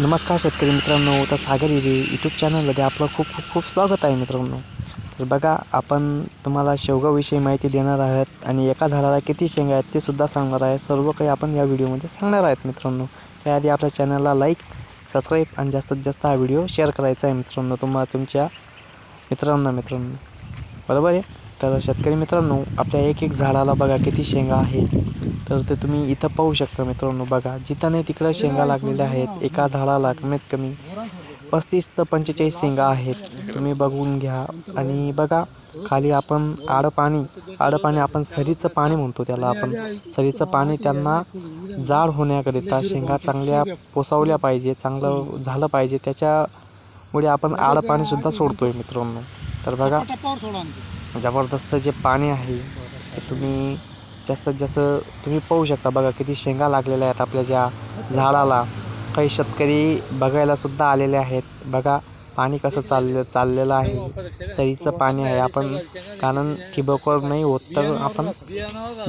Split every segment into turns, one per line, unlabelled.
नमस्कार शेतकरी मित्रांनो तर सागर इरे यूट्यूब चॅनलमध्ये आपलं खूप खूप खूप स्वागत आहे मित्रांनो. तर बघा आपण तुम्हाला शेवगाविषयी माहिती देणार आहोत आणि एका झाडाला किती शेंगा आहेत ते सुद्धा सांगणार आहे. सर्व काही आपण या व्हिडिओमध्ये सांगणार आहेत मित्रांनो. त्याआधी आपल्या चॅनलला लाईक सबस्क्राईब आणि जास्तीत जास्त हा व्हिडिओ शेअर करायचा आहे मित्रांनो तुम्हाला तुमच्या मित्रांना मित्रांनो. बरोबर आहे? तर शेतकरी मित्रांनो आपल्या एक एक झाडाला बघा किती शेंगा आहेत. तर ते तुम्ही इथं पाहू शकता मित्रांनो बघा जिथं नाही तिकडं शेंगा लागलेल्या आहेत एका झाडाला कमीत कमी पस्तीस ते पंचेचाळीस शेंगा आहेत. तुम्ही बघून घ्या. आणि बघा खाली आपण आडं पाणी आडं पाणी आपण सरीचं पाणी म्हणतो त्याला आपण. सरीचं पाणी त्यांना जाड होण्याकरिता शेंगा चांगल्या पोसावल्या पाहिजे चांगलं झालं पाहिजे. त्याच्यामुळे आपण आडं पाणीसुद्धा आहे मित्रांनो. तर बघा. म्हणजे जबरदस्त जे पाणी आहे ते तुम्ही जास्तीत जास्त तुम्ही पाहू शकता. बघा किती शेंगा लागलेल्या आहेत आपल्या ज्या झाडाला. काही शेतकरी बघायला सुद्धा आलेले आहेत. बघा पाणी कसं चाललं चाललेलं आहे. सरीचं पाणी आहे. आपण कारण ठिबकवर नाही होत तर आपण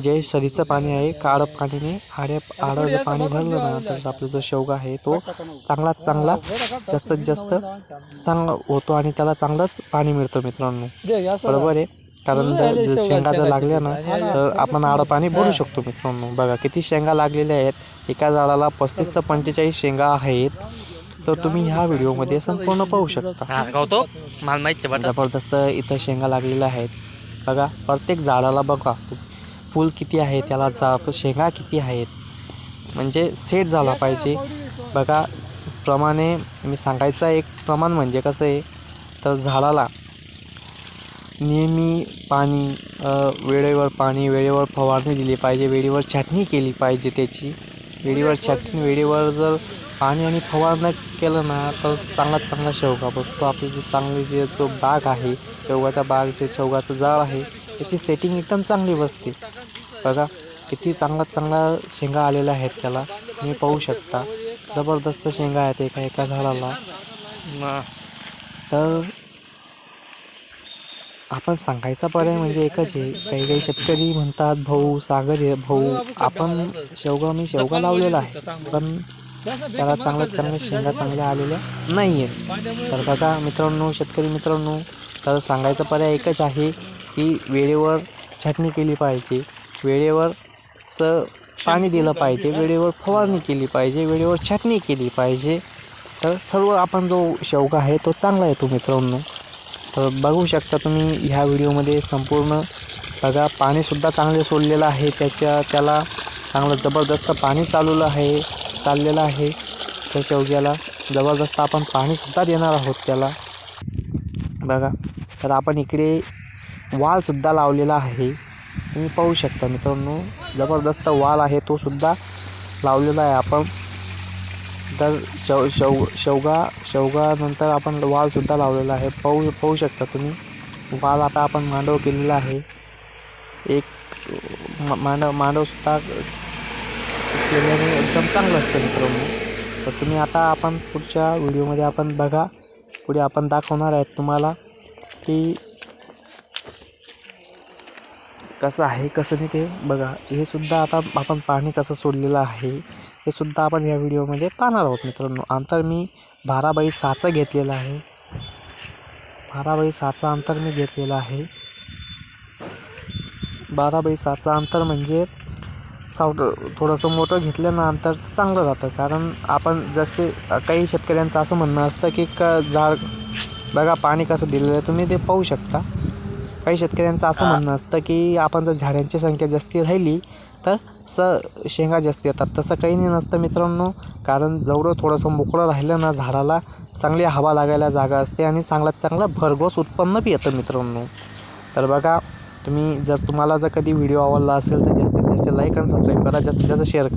जे सरीचं पाणी आहे काळं पाणीने आड्या आडं जर पाणी भरलं ना तर आपला जो शेवगा आहे तो चांगला चांगला जास्तीत जास्त चांगला होतो आणि त्याला चांगलंच पाणी मिळतं मित्रांनो. बरोबर आहे. कारण शेंगा जर लागल्या ना तर आपण आडं पाणी भरू शकतो मित्रांनो. बघा किती शेंगा लागलेल्या आहेत. एका झाडाला पस्तीस ते पंचेचाळीस शेंगा आहेत. तर तुम्ही ह्या व्हिडिओमध्ये संपूर्ण पाहू शकता.
गौतो मला बट
जबरदस्त इथं शेंगा लागलेल्या आहेत. बघा प्रत्येक झाडाला बघा फूल किती आहे त्याला जा शेंगा किती आहेत. म्हणजे सेट झाला पाहिजे. बघा प्रमाणे मी सांगायचं एक प्रमाण म्हणजे कसं आहे तर झाडाला नेहमी पाणी वेळेवर पाणी वेळेवर फवारणी दिली पाहिजे वेळेवर छाटणी केली पाहिजे त्याची. वेळेवर छाटणी वेळेवर जर पाणी आणि फवारणं केलं ना तर चांगला चांगला शेवगा बसतो. आपली जी चांगली जे तो बाग आहे शेवगाचा बाग जे शेवगाचं जाळ आहे त्याची सेटिंग एकदम चांगली बसते. बघा किती चांगला चांगला शेंगा आलेल्या आहेत त्याला. तुम्ही पाहू शकता. जबरदस्त शेंगा आहेत एका एका झाडाला. तर आपण सांगायचा पर्याय म्हणजे एकच आहे. काही काही शेतकरी म्हणतात भाऊ सागर आहे भाऊ आपण शेवगा मी शेवगा लावलेला आहे. पण त्याला चांगल्या चांगल्या शेंगा चांगल्या आलेल्या नाही आहेत तर दादा मित्रांनो शेतकरी मित्रांनो तर सांगायचा पर्याय एकच आहे की वेळेवर छाटणी केली पाहिजे. वेळेवर स पाणी दिलं पाहिजे वेळेवर फवारणी केली पाहिजे वेळेवर छाटणी केली पाहिजे. तर सर्व आपण जो शेवगा आहे तो चांगला येतो मित्रांनो. तर बघू शकता तुम्ही ह्या व्हिडिओमध्ये संपूर्ण बघा पाणीसुद्धा चांगले सोडलेलं आहे. त्याच्या त्याला चांगलं जबरदस्त पाणी चालवलं आहे. चाललेला आहे. त्या शेवग्याला जबरदस्त आपण पाणीसुद्धा देणार आहोत त्याला. बघा तर आपण इकडे वालसुद्धा लावलेला आहे. तुम्ही पाहू शकता मित्रांनो जबरदस्त वाल आहे तो सुद्धा लावलेला आहे आपण. तर शेव शेव शेवगा शेवगानंतर आपण वालसुद्धा लावलेला आहे. पाहू पाहू शकता तुम्ही वाल आता आपण मांडव केलेला आहे. एक मांडव मांडवसुद्धा केल्याने एकदम चांगलं असतं मित्रांनो तर तुम्ही आता आपण पुढच्या व्हिडिओमध्ये आपण बघा. पुढे आपण दाखवणार आहेत तुम्हाला की कसं आहे कसं नाही ते बघा. हे सुद्धा आता आपण पाणी कसं सोडलेलं आहे ते सुद्धा आपण या व्हिडिओमध्ये पाहणार आहोत मित्रांनो. अंतर मी बारा बाई सहाचं घेतलेलं आहे. बारा बाई सहाचं अंतर मी घेतलेलं आहे. बारा बाई सहाचं अंतर म्हणजे सावट थोडंसं मोठं घेतलं ना अंतर चांगलं राहतं कारण आपण जसे काही शेतकऱ्यांचं असं म्हणणं असतं की क झाड बघा पाणी कसं दिलेलं आहे तुम्ही ते पाहू शकता. काही शेतकऱ्यांचं असं म्हणणं असतं की आपण जर झाडांची संख्या जास्ती राहिली तर स शेंगा जास्त येतात. तसं काही नाही नसतं मित्रांनो. कारण जेवढं थोडंसं मोकळं राहिलं ना झाडाला चांगली हवा लागायला जागा असते आणि चांगल्यात चांगलं भरघोस उत्पन्न बी येतं मित्रांनो. तर बघा तुम्ही जर तुम्हाला जर कधी व्हिडिओ आवडला असेल तर जास्तीत जास्त लाईक आणि सबस्क्राईब करा. जास्तीत जास्त शेअर करा.